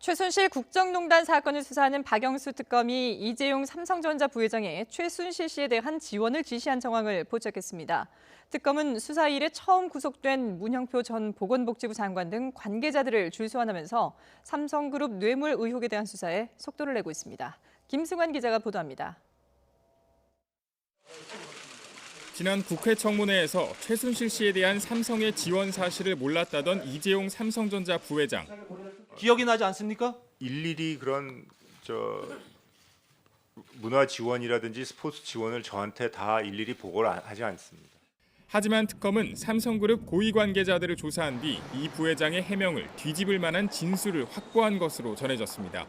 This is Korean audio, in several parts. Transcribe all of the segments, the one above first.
최순실 국정농단 사건을 수사하는 박영수 특검이 이재용 삼성전자 부회장의 최순실 씨에 대한 지원을 지시한 정황을 포착했습니다. 특검은 수사 일에 처음 구속된 문형표 전 보건복지부 장관 등 관계자들을 줄소환하면서 삼성그룹 뇌물 의혹에 대한 수사에 속도를 내고 있습니다. 김승환 기자가 보도합니다. 지난 국회 청문회에서 최순실 씨에 대한 삼성의 지원 사실을 몰랐다던 이재용 삼성전자 부회장. 기억이 나지 않습니까? 일일이 그런 저 문화 지원이라든지 스포츠 지원을 저한테 다 일일이 보고를 안- 하지 않습니다. 하지만 특검은 삼성그룹 고위 관계자들을 조사한 뒤 이 부회장의 해명을 뒤집을 만한 진술을 확보한 것으로 전해졌습니다.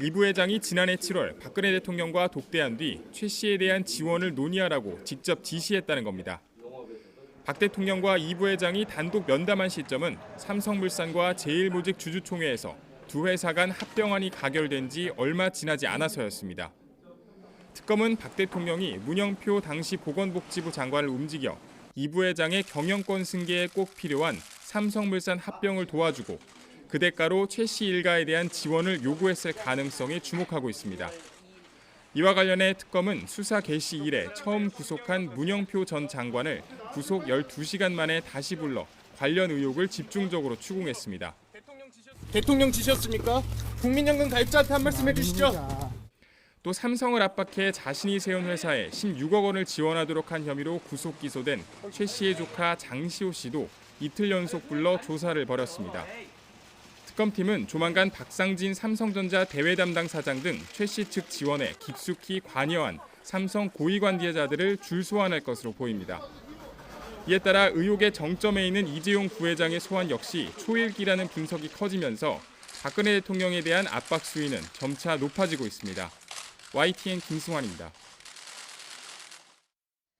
이 부회장이 지난해 7월 박근혜 대통령과 독대한 뒤 최 씨에 대한 지원을 논의하라고 직접 지시했다는 겁니다. 박 대통령과 이 부회장이 단독 면담한 시점은 삼성물산과 제일모직 주주총회에서 두 회사 간 합병안이 가결된 지 얼마 지나지 않아서였습니다. 특검은 박 대통령이 문영표 당시 보건복지부 장관을 움직여 이 부회장의 경영권 승계에 꼭 필요한 삼성물산 합병을 도와주고 그 대가로 최 씨 일가에 대한 지원을 요구했을 가능성에 주목하고 있습니다. 이와 관련해 특검은 수사 개시 이래 처음 구속한 문영표 전 장관을 구속 12시간 만에 다시 불러 관련 의혹을 집중적으로 추궁했습니다. 대통령 지셨습니까? 국민연금 가입자한테 한 말씀 해주시죠. 또 삼성을 압박해 자신이 세운 회사에 16억 원을 지원하도록 한 혐의로 구속 기소된 최 씨의 조카 장시호 씨도 이틀 연속 불러 조사를 벌였습니다. 특검팀은 조만간 박상진 삼성전자 대외 담당 사장 등 최 씨 측 지원에 깊숙이 관여한 삼성 고위 관계자들을 줄 소환할 것으로 보입니다. 이에 따라 의혹의 정점에 있는 이재용 부회장의 소환 역시 초일기라는 분석이 커지면서 박근혜 대통령에 대한 압박 수위는 점차 높아지고 있습니다. YTN 김승환입니다.